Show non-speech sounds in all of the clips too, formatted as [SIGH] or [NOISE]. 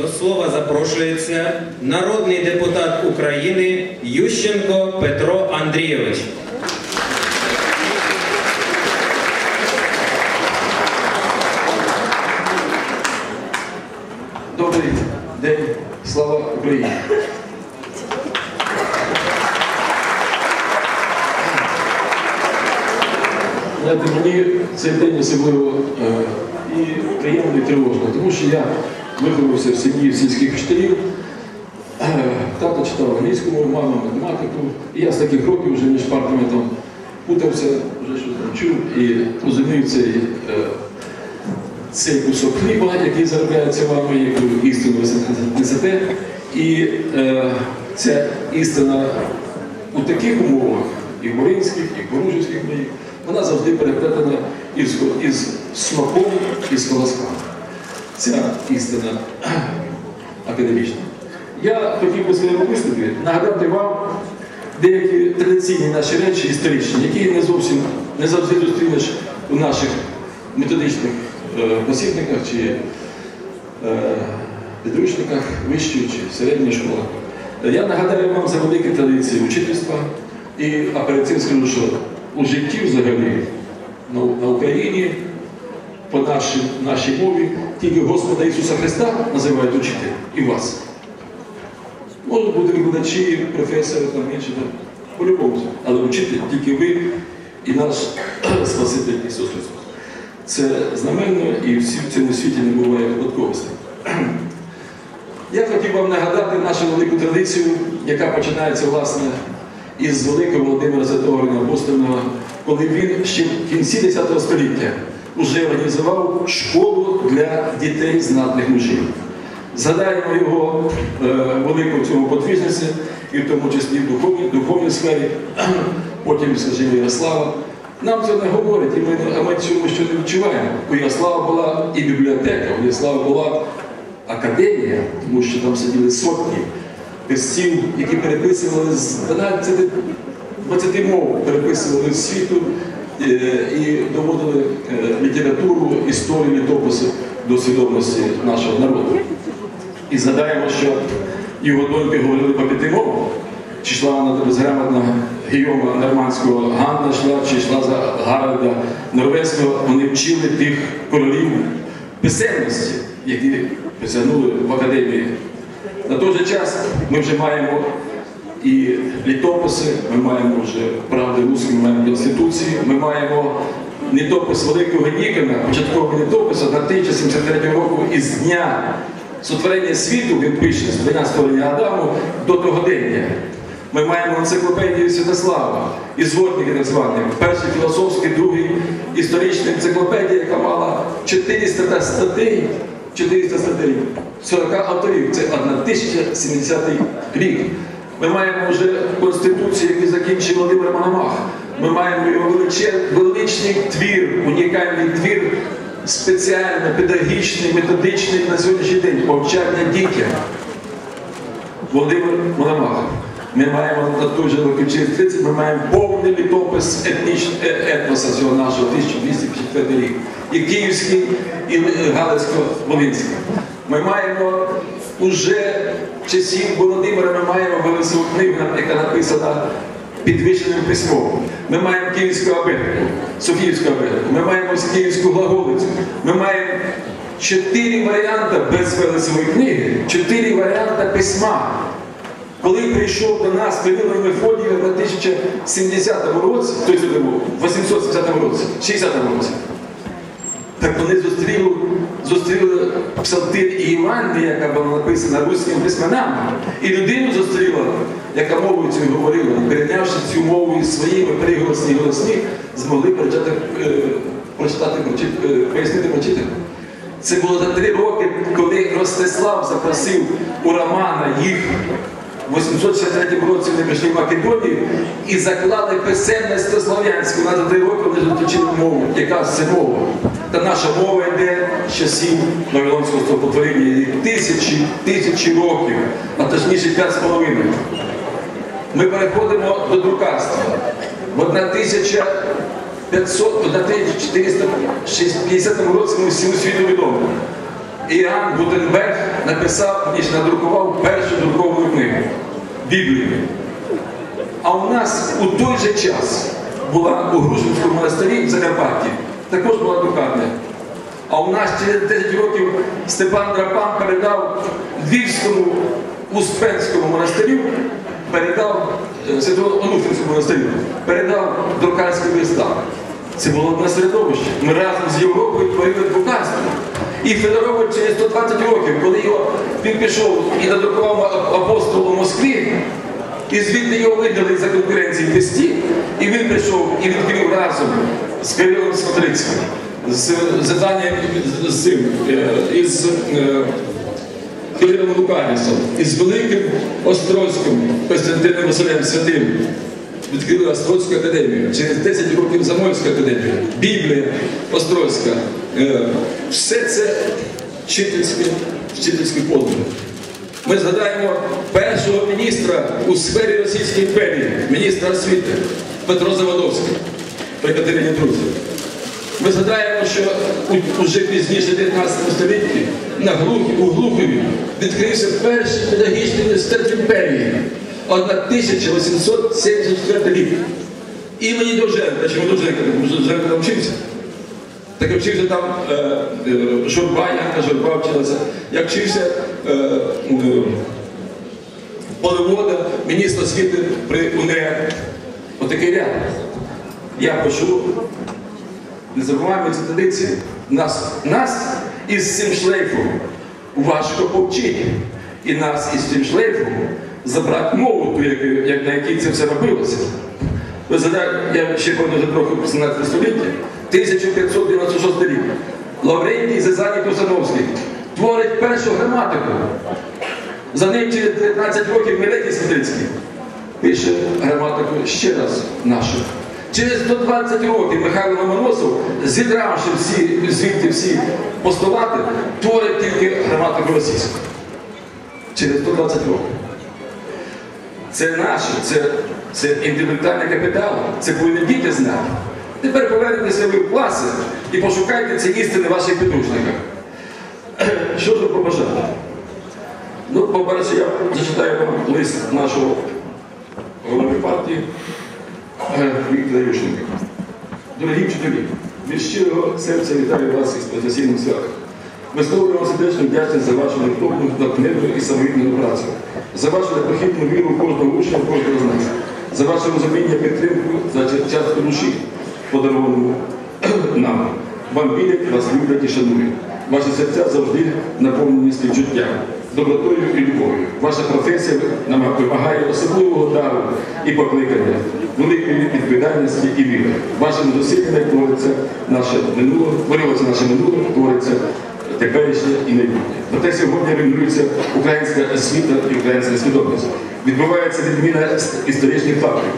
До слова запрошується народний депутат України Ющенко Петро Андрійович. Добрий день, слава Україні! Знаєте, мені цей день особливо е, і приємно, і тривожно, тому що я виховався в сім'ї сільських вчителів. Тато читав англійську мову, мама математику. І я з таких років вже між партами там путався, вже щось там чув і розумію цей, е, цей кусок хліба, який заробляється вами, яку істину несете. І е, ця істина у таких умовах, і в Боринських, і Боружівських моїх, вона завжди переплетена із, із смаком і з колосками. Ця істина академічна. Я хотів би своєму виступі нагадати вам деякі традиційні наші речі історичні, які не зовсім не завжди зустрінеш у наших методичних е, посібниках чи е, підручниках вищої чи середньої школи. Я нагадаю вам за великі традиції учительства і а перед цим скажу, що у житті взагалі на, на Україні по нашій, нашій мові тільки Господа Ісуса Христа називають учителем і вас. Можуть бути викладачі, професори, там інші, по-любому. Але вчитель тільки ви і наш [CLEARS THROAT] Спаситель Ісус Христос. Це знаменно і в цьому світі не буває випадковості. [CLEARS THROAT] Я хотів вам нагадати нашу велику традицію, яка починається власне із великого Володимира Святого Апостольного, коли він ще в кінці 10 століття вже організував школу для дітей знатних мужів. Згадаємо його е, велику цьому подвижниці, і в тому числі в духовній, духовній сфері, [CLEARS THROAT] потім, скажімо, Ярослава. Нам це не говорять, і ми, ми цьому що не відчуваємо. У Ярослава була і бібліотека, у Ярослава була академія, тому що там сиділи сотні писців, які переписували з 12 20 мов, переписували з світу і доводили е, літературу, історію, літописи до свідомості нашого народу. І згадаємо, що його доньки говорили по п'яти. Чи йшла вона безграмотна Гійома Нормандського Ганна йшла, чи йшла за Гаральда Норвезького, вони вчили тих королів писемності, які присягнули в академії. На той же час ми вже маємо і літописи, ми маємо вже правди русські, ми маємо Конституції, ми маємо літопис Великого Нікона, початковий літопис 1073 року із дня сотворення світу, він пише з дня створення Адаму до того дня. Ми маємо енциклопедію Святослава і зворотники так звані. Перший філософський, другий історична енциклопедія, яка мала 400 статей, 400 статей, 40 авторів. Це 1070 рік. Ми маємо вже Конституцію, яку закінчив Володимир Мономах. Ми маємо його величний твір, унікальний твір, спеціально педагогічний, методичний на сьогоднішній день повчання дітям. Володимир Мономах. Ми маємо на той же років через 30, ми маємо повний літопис е- етноса цього нашого 1254 рік. І Київський, і Галицько-Волинський. Ми маємо уже часів Володимира, ми маємо Велесову книгу, яка написана підвищеним письмом. Ми маємо Київську абетку, Софіївську абетку, ми маємо Київську глаголицю, ми маємо чотири варіанти без Велесової книги, чотири варіанти письма. Коли прийшов до нас Кирило Мефодієв в 1070 році, тобто в 870 році, 60 році, так вони зустріли, зустріли псалтир і Євангелія, яка була написана руськими письменами, і людину зустріла, яка мовою цю говорила, перейнявши цю мову із своїми приголосні голосні, змогли прочитати, е, прочитати, прочит- е, пояснити прочитати. Це було за три роки, коли Ростислав запросив у Романа їх в 863 році вони прийшли в Македонію і заклали писемність слов'янську. На три роки вони заточили мову, яка це мова. Та наша мова йде з часів Вавилонського стовпотворення і тисячі, тисячі років, а точніше п'ять з половиною. Ми переходимо до друкарства. В 1500, в 1450 році ми всьому світу відомо. Іоанн Гутенберг написав, ніж надрукував першу друковану книгу Біблію. А у нас у той же час була у Грушинському монастирі в Закарпатті, також була друкарня. А у нас через 10 років Степан Драпан передав Львівському Успенському монастирю, передав е, монастирю, передав друкарський листа. Це було одне середовище. Ми разом з Європою творили друкарство. І Федорович через 120 років, коли його він пішов і надрукував апостол у Москві, і звідти його видали за конкуренції в Песті, і він прийшов і відкрив разом з Кирилом Смотрицьким, з заданням з цим, е, із е, Кирилом Луканісом, із Великим Острозьким Костянтином Василем Святим. Відкрили Острозьку академію, через 10 років Замойську академію, Біблія Острозька. Е, Все це вчительське, вчительські подвиги. Ми згадаємо першого міністра у сфері Російської імперії, міністра освіти Петро Заводовський при Катерині Друзі. Ми згадаємо, що уже пізніше 19 столітті на Глухі, у Глухові відкрився перший педагогічний університет імперії. 1874 рік. Імені Довженка, чому Довженка, Довженко там вчився. Так вчився там е, е, Журба, Янка Журба вчилася, як вчився е, е, Поливода, міністр освіти при УНР. Отакий ряд. Я пишу, не забуваємо ці традиції. Нас, нас із цим шлейфом важко повчити. І нас із цим шлейфом забрати мову, як, як, на якій це все робилося. Ви задаєте, я ще пам'ятаю трохи 18 століття, 1596 рік. Лаврентій Зезаній Кусановський творить першу граматику. За ним через 19 років Милетій Світрицький пише граматику ще раз нашу. Через 120 років Михайло Ломоносов, зідравши всі, звідти всі постулати, творить тільки граматику російську. Через 120 років. Це наше, це, це інтелектуальний капітал, це повинні діти знати. Тепер повернетеся ви в класи і пошукайте ці істини в ваших підручниках. [CLEARS THROAT] Що ж побажати? Ну, по-перше, я зачитаю вам лист нашого голови партії е, Віктора Ющенка. Дорогі вчителі, від щирого серця вітаю вас із професійним святом. Висловлюємо сердечну вдячність за вашу невтомну, натхненну і самовіддану працю, за вашу непохитну віру кожного учня, кожного з нас, за ваше розуміння, підтримку, за частку душі, подаровану нам. Вам вірять, вас люблять і шанують. Ваші серця завжди наповнені співчуттям, добротою і любов'ю. Ваша професія нам вимагає особливого дару і покликання, великої відповідальності і віри. Вашими зусиллями твориться наше минуле, творилося наше минуле, твориться теперішнє і майбутнє. Проте сьогодні руйнується українська освіта і українська свідомість. Відбувається відміна історичних фактів.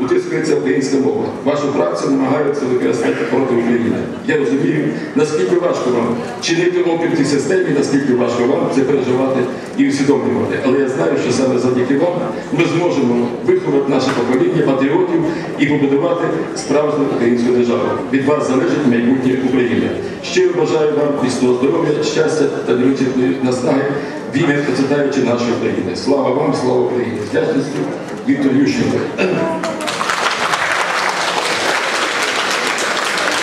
Утискується українська мова. Вашу працю намагаються використати проти України. Я розумію, наскільки важко вам чинити опір цій системі, наскільки важко вам це переживати і усвідомлювати. Але я знаю, що саме завдяки вам ми зможемо виховати наше покоління патріотів і побудувати справжню українську державу. Від вас залежить майбутнє України. Щиро бажаю вам міцного здоров'я, щастя та невичерпної наснаги в ім'я процвітаючи нашої країни. Слава вам, слава Україні! Вдячністю Віктор Ющенко.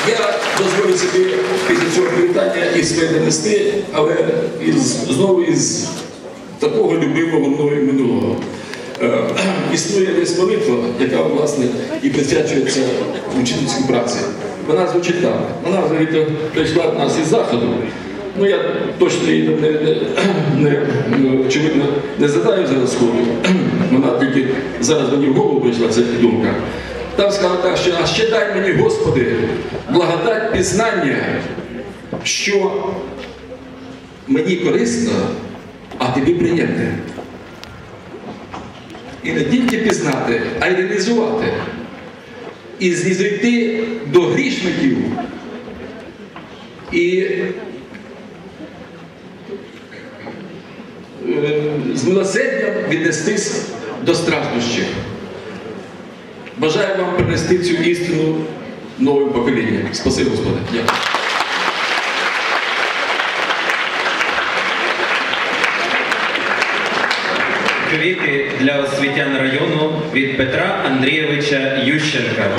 Я дозволю собі після цього привітання і своє донести, але із, знову із такого любимого мною минулого. Е, [CLEARS THROAT] існує десь молитва, яка власне і присвячується учительській праці. Вона звучить так. Вона взагалі прийшла в нас із заходу. Ну я точно її не, не, [CLEARS THROAT] не, не, очевидно не задаю зараз сходу. [CLEARS THROAT] Вона тільки зараз мені в голову прийшла ця думка. Там сказано так, що а ще дай мені, Господи, благодать пізнання, що мені корисно, а тобі приємне. І не тільки пізнати, а й реалізувати. І зійти до грішників і е, з милосердям віднестись до страждущих. Бажаю вам принести цю істину новим поколінням. Спасибо, Господи. Дякую. Квіти для освітян району від Петра Андрійовича Ющенка.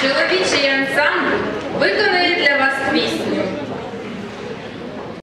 Чоловічий ансамбль виконує для вас пісню.